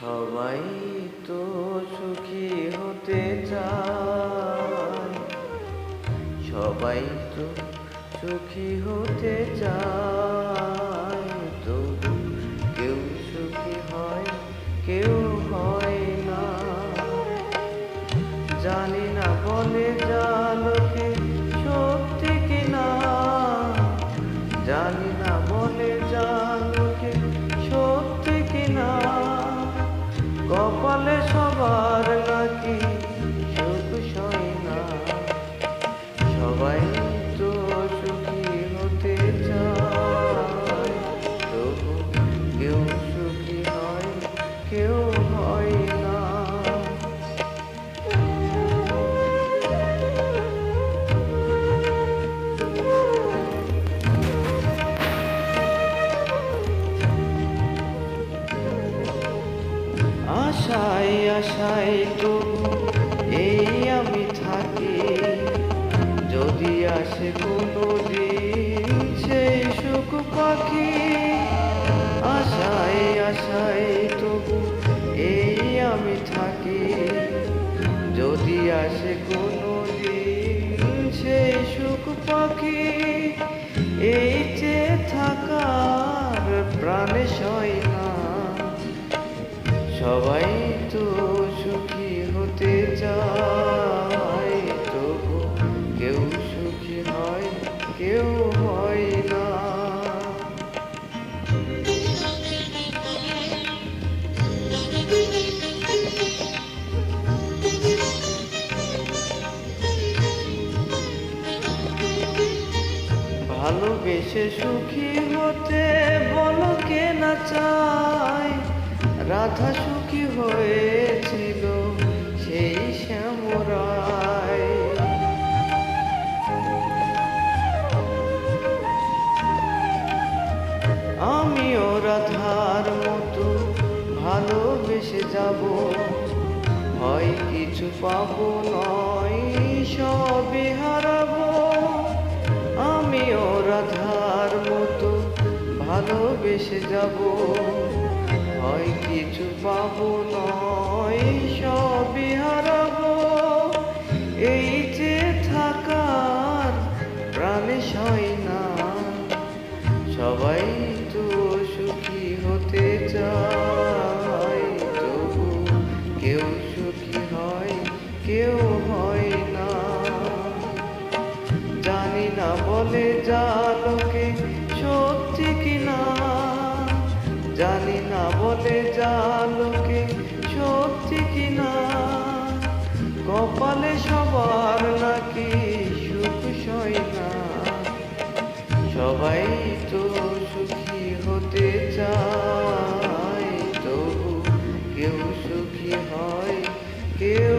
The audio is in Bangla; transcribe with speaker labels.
Speaker 1: সবাই তো সুখী হতে চায়। সবাই তো সুখী হতে চায়। তবু কেউ সুখী হয়, কেউ হয় না। জানি না বলে জালকে আশায় আশায় তো এই আমি থাকি। যদি আসে কোনো দিন সেই সুখ পাখি, আশায় আশায় তো এই আমি থাকি। যদি আসে কোনো দিন সেই সুখ পাখি, এই যে থাকার প্রাণে সয় সবাই তো সুখী হতে চায়, তবু কেউ সুখী হয়, কেউ হয় না। ভালোবেসে সুখী হতে বলো কে না চায় রাধা সুখী হয়েছিল সেই শ্যামরায় আমিও রাধার মতো ভালোবেসে যাব, হয় কিছু পাবো নয় সবই হারাবো। আমিও রাধার মতো ভালোবেসে যাব। হয় কিছু পাবো, নয় সবই হারাবো। এই যে থাকার প্রাণে সয় না, সবাই তো সুখী হতে চায়। তবু কেউ সুখী হয়, কেউ হয় না। জানি না বলে যা লোকে সত্যি কিনা। জানি না বলে জালোকে সত্যি কিনা। কপালে সবার নাকি সুখ সই না সবাই তো সুখী হতে চায়, তবু কেউ সুখী হয়, কেউ